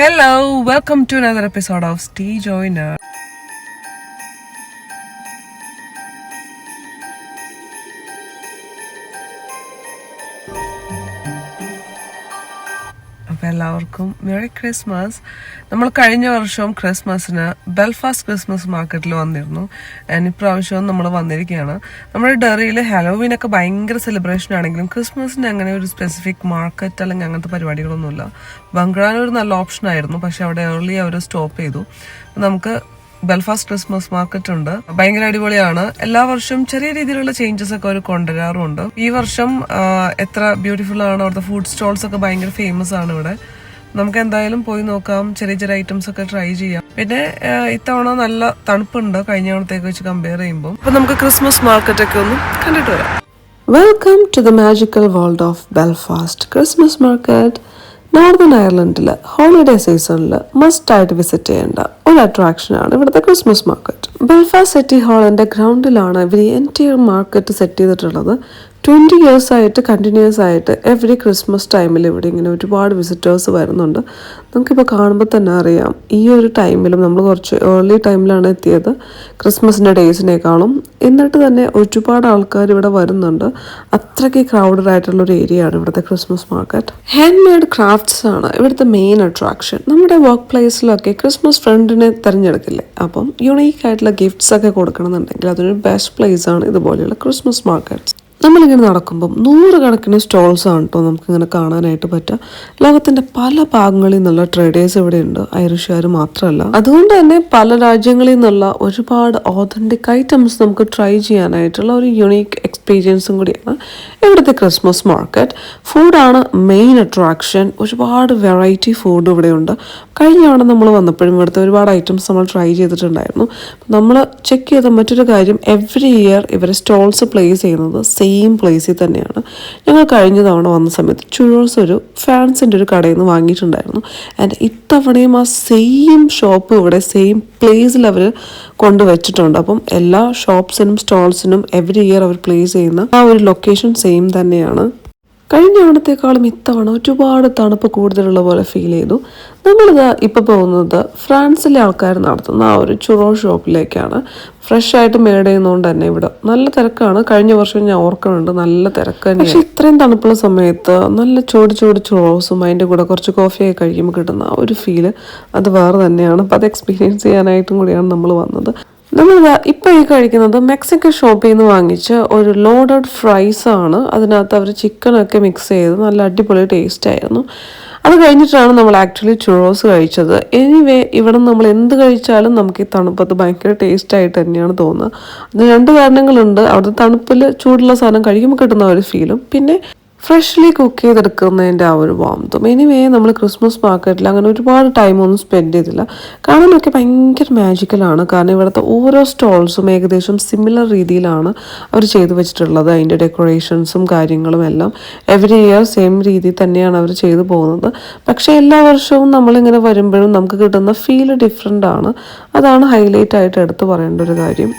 Hello, welcome to another episode of Stee Joiner. എല്ലാവർക്കും merry Christmas നമ്മൾ കഴിഞ്ഞ വർഷവും ക്രിസ്മസിന് ബെൽഫാസ്റ്റ് ക്രിസ്മസ് മാർക്കറ്റിൽ വന്നിരുന്നു ആൻഡ് ഇപ്രാവശ്യവും നമ്മൾ വന്നിരിക്കുകയാണ് നമ്മുടെ ഡെറിയിൽ ഹലോവിനൊക്കെ ഭയങ്കര സെലിബ്രേഷൻ ആണെങ്കിലും ക്രിസ്മസിന് അങ്ങനെ ഒരു സ്പെസിഫിക് മാർക്കറ്റ് അല്ലെങ്കിൽ അങ്ങനത്തെ പരിപാടികളൊന്നുമില്ല ബംഗ്ലാൻ ഒരു നല്ല ഓപ്ഷൻ ആയിരുന്നു പക്ഷെ അവിടെ ഏർലി അവർ സ്റ്റോപ്പ് ചെയ്തു നമുക്ക് ബെൽഫാസ്റ്റ് ക്രിസ്മസ് മാർക്കറ്റ് ഉണ്ട് ഭയങ്കര അടിപൊളിയാണ് എല്ലാ വർഷവും ചെറിയ രീതിയിലുള്ള ചേഞ്ചസ് ഒക്കെ അവർ കൊണ്ടുവരാറുണ്ട് ഈ വർഷം എത്ര ബ്യൂട്ടിഫുൾ ആണ് അവിടുത്തെ ഫുഡ് സ്റ്റോൾസ് ഒക്കെ ഭയങ്കര ഫേമസ് ആണ് ഇവിടെ നമുക്ക് എന്തായാലും പോയി നോക്കാം ചെറിയ ചെറിയ ഐറ്റംസ് ഒക്കെ ട്രൈ ചെയ്യാം പിന്നെ ഇത്തവണ നല്ല തണുപ്പുണ്ട് കഴിഞ്ഞ തവണത്തേക്ക് വെച്ച് കമ്പയർ ചെയ്യുമ്പോൾ അപ്പൊ നമുക്ക് ക്രിസ്മസ് മാർക്കറ്റ് ഒക്കെ ഒന്ന് കണ്ടിട്ട് വരാം welcome to the magical world of Belfast Christmas market northern അയർലൻഡിൽ ഹോളിഡേ സീസണിൽ മസ്റ്റ് ആയിട്ട് വിസിറ്റ് ചെയ്യേണ്ട ഒരു അട്രാക്ഷനാണ് ഇവിടുത്തെ ക്രിസ്മസ് മാർക്കറ്റ് ബിൽഫാ സിറ്റി ഹാളിൻ്റെ ഗ്രൗണ്ടിലാണ് ഇവർ എൻറ്റിയർ മാർക്കറ്റ് സെറ്റ് ചെയ്തിട്ടുള്ളത് ട്വൻറ്റി ഇയേഴ്സ് ആയിട്ട് കണ്ടിന്യൂസ് ആയിട്ട് എവറി ക്രിസ്മസ് ടൈമിൽ ഇവിടെ ഇങ്ങനെ ഒരുപാട് വിസിറ്റേഴ്സ് വരുന്നുണ്ട് നമുക്കിപ്പോൾ കാണുമ്പോൾ തന്നെ അറിയാം ഈ ഒരു ടൈമിലും നമ്മൾ കുറച്ച് ഏർലി ടൈമിലാണ് എത്തിയത് ക്രിസ്മസിൻ്റെ ഡേയ്സിനേക്കാളും എന്നിട്ട് തന്നെ ഒരുപാട് ആൾക്കാർ ഇവിടെ വരുന്നുണ്ട് അത്രയ്ക്ക് ക്രൗഡഡ് ആയിട്ടുള്ള ഒരു ഏരിയ ആണ് ഇവിടുത്തെ Christmas market hand made crafts ആണ് ഇവിടുത്തെ മെയിൻ അട്രാക്ഷൻ നമ്മുടെ വർക്ക് പ്ലേസിലൊക്കെ ക്രിസ്മസ് ഫ്രണ്ടിനെ തിരഞ്ഞെടുക്കില്ലേ അപ്പം യുണീക്ക് ആയിട്ടുള്ള ഗിഫ്റ്റ്സ് ഒക്കെ കൊടുക്കണമെന്നുണ്ടെങ്കിൽ അതൊരു ബെസ്റ്റ് പ്ലേസ് ആണ് ഇതുപോലെയുള്ള ക്രിസ്മസ് മാർക്കറ്റ്സ് നമ്മളിങ്ങനെ നടക്കുമ്പം നൂറുകണക്കിന് സ്റ്റോൾസാണ് കേട്ടോ നമുക്കിങ്ങനെ കാണാനായിട്ട് പറ്റുക ലോകത്തിൻ്റെ പല ഭാഗങ്ങളിൽ നിന്നുള്ള ട്രേഡേഴ്സ് ഇവിടെയുണ്ട് ഐറിഷുകാർ മാത്രമല്ല അതുകൊണ്ട് തന്നെ പല രാജ്യങ്ങളിൽ നിന്നുള്ള ഒരുപാട് ഓതൻറ്റിക് ഐറ്റംസ് നമുക്ക് ട്രൈ ചെയ്യാനായിട്ടുള്ള ഒരു യുണീക്ക് എക്സ്പീരിയൻസും കൂടിയാണ് ഇവിടുത്തെ ക്രിസ്മസ് മാർക്കറ്റ് ഫുഡാണ് മെയിൻ അട്രാക്ഷൻ ഒരുപാട് വെറൈറ്റി ഫുഡ് ഇവിടെയുണ്ട് കഴിഞ്ഞ തവണ നമ്മൾ വന്നപ്പോഴും ഇവിടുത്തെ ഒരുപാട് ഐറ്റംസ് നമ്മൾ ട്രൈ ചെയ്തിട്ടുണ്ടായിരുന്നു നമ്മൾ ചെക്ക് ചെയ്ത മറ്റൊരു കാര്യം എവറി ഇയർ ഇവരെ സ്റ്റോൾസ് പ്ലേസ് ചെയ്യുന്നത് സെയിം സെയിം പ്ലേസിൽ തന്നെയാണ് ഞങ്ങൾ കഴിഞ്ഞ തവണ വന്ന സമയത്ത് ചുഴോസ് ഒരു ഫാൻസിൻ്റെ ഒരു കടയിൽ നിന്ന് വാങ്ങിയിട്ടുണ്ടായിരുന്നു ആൻഡ് ഇത്തവണയും ആ സെയിം ഷോപ്പ് ഇവിടെ സെയിം പ്ലേസിൽ അവർ കൊണ്ടുവച്ചിട്ടുണ്ട് അപ്പം എല്ലാ ഷോപ്സിനും സ്റ്റോൾസിനും എവറി ഇയർ അവർ പ്ലേസ് ചെയ്യുന്ന ആ ഒരു ലൊക്കേഷൻ സെയിം തന്നെയാണ് കഴിഞ്ഞ തവണത്തേക്കാളും ഇത്തവണ ഒരുപാട് തണുപ്പ് കൂടുതലുള്ള പോലെ ഫീൽ ചെയ്തു നമ്മളിത് ഇപ്പോൾ പോകുന്നത് ഫ്രാൻസിലെ ആൾക്കാർ നടത്തുന്ന ആ ഒരു ചുറോ ഷോപ്പിലേക്കാണ് ഫ്രഷ് ആയിട്ട് മേഡ് ചെയ്യുന്നതുകൊണ്ട് തന്നെ ഇവിടെ നല്ല തിരക്കാണ് കഴിഞ്ഞ വർഷം ഞാൻ ഓർക്കുന്നുണ്ട് നല്ല തിരക്ക് പക്ഷെ ഇത്രയും തണുപ്പുള്ള സമയത്ത് നല്ല ചൂട് ചൂട് ചുറോസും അതിൻ്റെ കൂടെ കുറച്ച് കോഫിയൊക്കെ കഴിക്കുമ്പോൾ കിട്ടുന്ന ആ ഒരു ഫീല് അത് വേറെ തന്നെയാണ് അപ്പോൾ അത് എക്സ്പീരിയൻസ് ചെയ്യാനായിട്ടും കൂടിയാണ് നമ്മൾ വന്നത് നമ്മൾ ഈ കഴിക്കുന്നത് മെക്സിക്കൻ ഷോപ്പിൽ നിന്ന് വാങ്ങിച്ച ഒരു ലോഡഡ് ഫ്രൈസ് ആണ് അതിനകത്ത് അവർ ചിക്കനൊക്കെ മിക്സ് ചെയ്ത് നല്ല അടിപൊളി ടേസ്റ്റ് ആയിരുന്നു അത് കഴിഞ്ഞിട്ടാണ് നമ്മൾ ആക്ച്വലി ചുറോസ് കഴിച്ചത് എനിവേ ഇവിടെ നമ്മൾ എന്ത് കഴിച്ചാലും നമുക്ക് ഈ തണുപ്പത്ത് ഭയങ്കര ടേസ്റ്റ് ആയിട്ട് തന്നെയാണ് തോന്നുന്നത് അത് രണ്ട് കാരണങ്ങളുണ്ട് അവിടുത്തെ തണുപ്പിൽ ചൂടുള്ള സാധനം കഴിക്കുമ്പോൾ കിട്ടുന്ന ഒരു ഫീലും പിന്നെ ഫ്രഷ്ലി കുക്ക് ചെയ്തെടുക്കുന്നതിൻ്റെ ആ ഒരു വാമത്തും എനിവേ നമ്മൾ ക്രിസ്മസ് മാർക്കറ്റിൽ അങ്ങനെ ഒരുപാട് ടൈമൊന്നും സ്പെൻഡ് ചെയ്തില്ല കാണാനൊക്കെ ഭയങ്കര മാജിക്കലാണ് കാരണം ഇവിടുത്തെ ഓരോ സ്റ്റോൾസും ഏകദേശം സിമിലർ രീതിയിലാണ് അവർ ചെയ്തു വെച്ചിട്ടുള്ളത് അതിൻ്റെ ഡെക്കറേഷൻസും കാര്യങ്ങളും എല്ലാം എവറി ഇയർ സെയിം രീതിയിൽ തന്നെയാണ് അവർ ചെയ്തു പോകുന്നത് പക്ഷേ എല്ലാ വർഷവും നമ്മളിങ്ങനെ വരുമ്പോഴും നമുക്ക് കിട്ടുന്ന ഫീൽ ഡിഫറെൻ്റ് ആണ് അതാണ് ഹൈലൈറ്റ് ആയിട്ട് എടുത്തു പറയേണ്ട ഒരു കാര്യം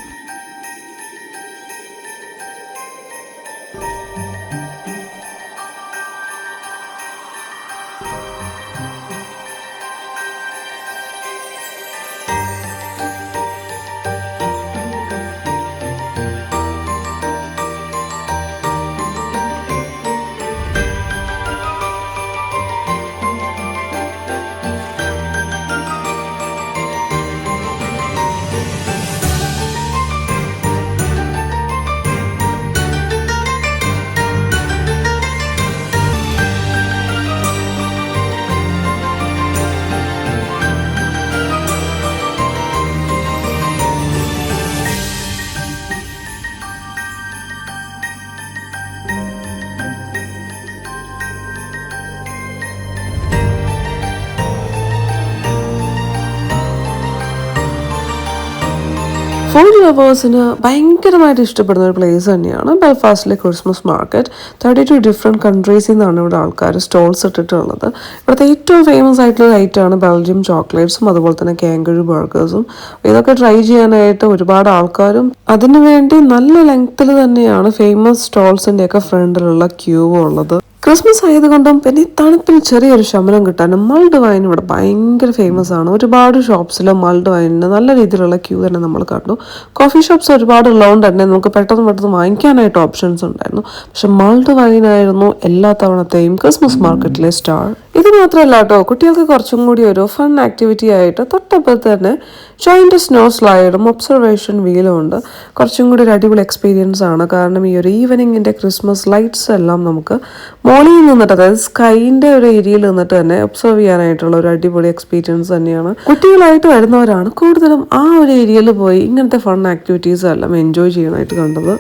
ഫുഡ് ലവേഴ്സിന് ഭയങ്കരമായിട്ട് ഇഷ്ടപ്പെടുന്ന ഒരു പ്ലേസ് തന്നെയാണ് ബെൽഫാസ്റ്റിലെ Christmas market thirty two different കൺട്രീസിൽ നിന്നാണ് ഇവിടെ ആൾക്കാർ സ്റ്റോൾസ് ഇട്ടിട്ടുള്ളത് ഇവിടുത്തെ ഏറ്റവും ഫേമസ് ആയിട്ടുള്ള ഐറ്റമാണ് ബെൽജിയം ചോക്ലേറ്റ്സും അതുപോലെ തന്നെ കാങ്കഴു ബർഗേഴ്സും ഇതൊക്കെ ട്രൈ ചെയ്യാനായിട്ട് ഒരുപാട് ആൾക്കാരും അതിനുവേണ്ടി നല്ല ലെങ്ത്തിൽ തന്നെയാണ് ഫേമസ് സ്റ്റോൾസിൻ്റെയൊക്കെ ഫ്രണ്ടിലുള്ള ക്യൂ ഉള്ളത് ക്രിസ്മസ് ആയതുകൊണ്ടും പിന്നെ തണുപ്പിൽ ചെറിയൊരു ശമനം കിട്ടാനും മൾഡ് വൈൻ ഇവിടെ ഭയങ്കര ഫേമസ് ആണ് ഒരുപാട് ഷോപ്സിൽ മൾഡ് വൈനിന് നല്ല രീതിയിലുള്ള ക്യൂ തന്നെ നമ്മൾ കണ്ടു കോഫി ഷോപ്സ് ഒരുപാട് ഉള്ളതുകൊണ്ട് തന്നെ നമുക്ക് പെട്ടെന്ന് പെട്ടെന്ന് വാങ്ങിക്കാനായിട്ട് ഓപ്ഷൻസ് ഉണ്ടായിരുന്നു പക്ഷെ മൾഡ് വൈനായിരുന്നു എല്ലാ തവണത്തെയും ക്രിസ്മസ് മാർക്കറ്റിലെ സ്റ്റാർ ഇത് മാത്രമല്ല കേട്ടോ കുട്ടികൾക്ക് കുറച്ചും കൂടി ഒരു ഫൺ ആക്ടിവിറ്റി ആയിട്ട് തൊട്ടപ്പോൾ തന്നെ ജോയിൻ്റ് സ്നോ സ്ലൈഡും ഒബ്സർവേഷൻ വീലും ഉണ്ട് കുറച്ചും കൂടി ഒരു അടിപൊളി എക്സ്പീരിയൻസ് ആണ് കാരണം ഈ ഒരു ഈവനിങ്ങിൻ്റെ ക്രിസ്മസ് ലൈറ്റ്സ് എല്ലാം നമുക്ക് മോളിൽ നിന്നിട്ട് അതായത് സ്കൈൻ്റെ ഒരു ഏരിയയിൽ നിന്നിട്ട് തന്നെ ഒബ്സർവ് ചെയ്യാനായിട്ടുള്ള ഒരു അടിപൊളി എക്സ്പീരിയൻസ് തന്നെയാണ് കുട്ടികളായിട്ട് വരുന്നവരാണ് കൂടുതലും ആ ഒരു ഏരിയയിൽ പോയി ഇങ്ങനത്തെ ഫൺ ആക്ടിവിറ്റീസ് എല്ലാം എൻജോയ് ചെയ്യാനായിട്ട് കണ്ടത്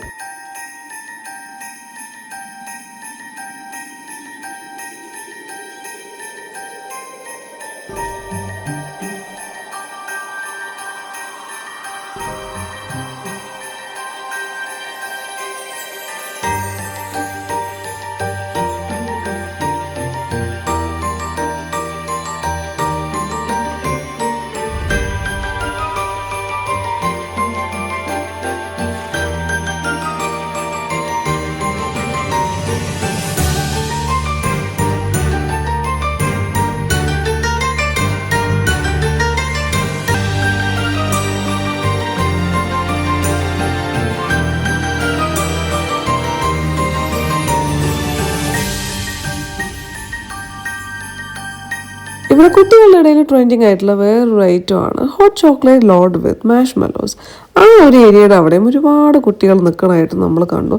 നമ്മുടെ കുട്ടികളുടെ ഇടയിൽ ട്രെൻഡിങ് ആയിട്ടുള്ള വേറൊരു ആണ് ഹോട്ട് ചോക്ലേറ്റ് ലോഡ് വിത്ത് മാഷ് മെലോസ് ആ ഒരു ഏരിയയുടെ അവിടെയും ഒരുപാട് കുട്ടികൾ നിൽക്കണമായിട്ട് നമ്മൾ കണ്ടു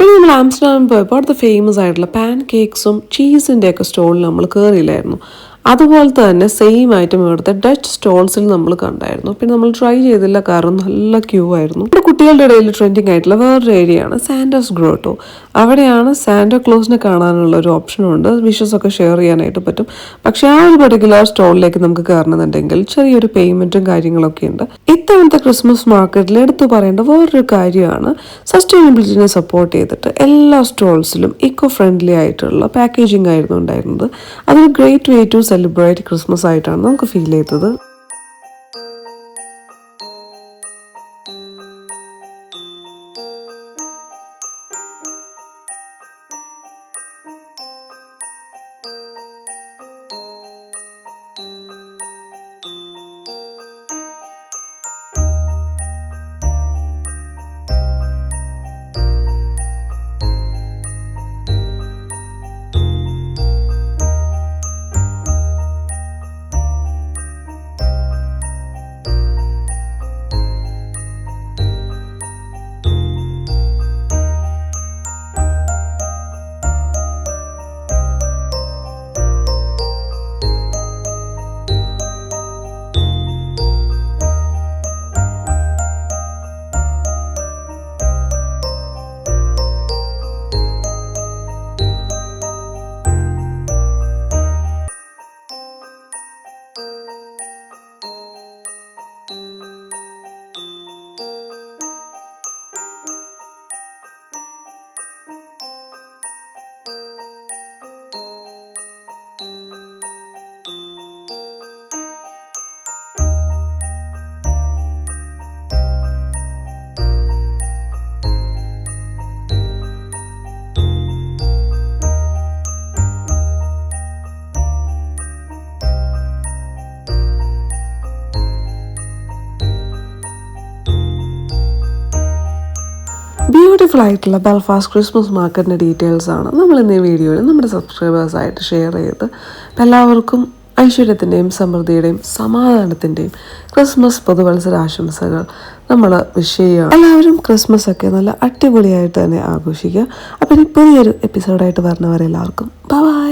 പിന്നെ നമ്മൾ ആംസ്റ്റർഡാമിൽ പോയപ്പോൾ അവിടുത്തെ ഫേമസ് ആയിട്ടുള്ള പാൻ കേക്ക്സും ചീസിൻ്റെ ഒക്കെ സ്റ്റോളിൽ നമ്മൾ കയറിയില്ലായിരുന്നു അതുപോലെ തന്നെ സെയിം ഐറ്റം ഇവിടുത്തെ ഡച്ച് സ്റ്റോൾസിൽ നമ്മൾ കണ്ടായിരുന്നു പിന്നെ നമ്മൾ ട്രൈ ചെയ്തില്ല കാരണം നല്ല ക്യൂ ആയിരുന്നു കുട്ടികളുടെ ഇടയിൽ ട്രെൻഡിങ് ആയിട്ടുള്ള വേറൊരു ഏരിയയാണ് സാൻഡോസ് ഗ്രോട്ടോ അവിടെയാണ് സാൻഡോ ക്ലോസിനെ കാണാനുള്ള ഒരു ഓപ്ഷനുണ്ട് വിഷസ് ഒക്കെ ഷെയർ ചെയ്യാനായിട്ട് പറ്റും പക്ഷെ ആ ഒരു പെർട്ടിക്കുലർ സ്റ്റോളിലേക്ക് നമുക്ക് കയറണമെന്നുണ്ടെങ്കിൽ ചെറിയൊരു പേയ്മെന്റും കാര്യങ്ങളൊക്കെ ഉണ്ട് ഇത്തവണത്തെ ക്രിസ്മസ് മാർക്കറ്റിൽ എടുത്തു പറയേണ്ട വേറൊരു കാര്യമാണ് സസ്റ്റൈനബിലിറ്റിനെ സപ്പോർട്ട് ചെയ്തിട്ട് എല്ലാ സ്റ്റോൾസിലും ഇക്കോ ഫ്രണ്ട്ലി ആയിട്ടുള്ള പാക്കേജിംഗ് ആയിരുന്നു ഉണ്ടായിരുന്നത് അതൊരു great way to celebrate Christmas ആയിട്ടാണ് നമുക്ക് ഫീൽ ചെയ്തത് ബ്യൂട്ടിഫുള്ളായിട്ടുള്ള ബെൽഫാസ്റ്റ് ക്രിസ്മസ് മാർക്കറ്റിൻ്റെ ഡീറ്റെയിൽസാണ് ആണ് നമ്മൾ ഇന്ന് ഈ വീഡിയോയിൽ നമ്മുടെ സബ്സ്ക്രൈബേഴ്സായിട്ട് ഷെയർ ചെയ്ത് എല്ലാവർക്കും ഐശ്വര്യത്തിൻ്റെയും സമൃദ്ധിയുടെയും സമാധാനത്തിൻ്റെയും ക്രിസ്മസ് പുതുവത്സര ആശംസകൾ നമ്മൾ വിഷ് ചെയ്യുക എല്ലാവരും ക്രിസ്മസ് ഒക്കെ നല്ല അടിപൊളിയായിട്ട് തന്നെ ആഘോഷിക്കുക അപ്പം ഇനി പുതിയൊരു എപ്പിസോഡായിട്ട് വരുന്നവരെല്ലാവർക്കും ബൈ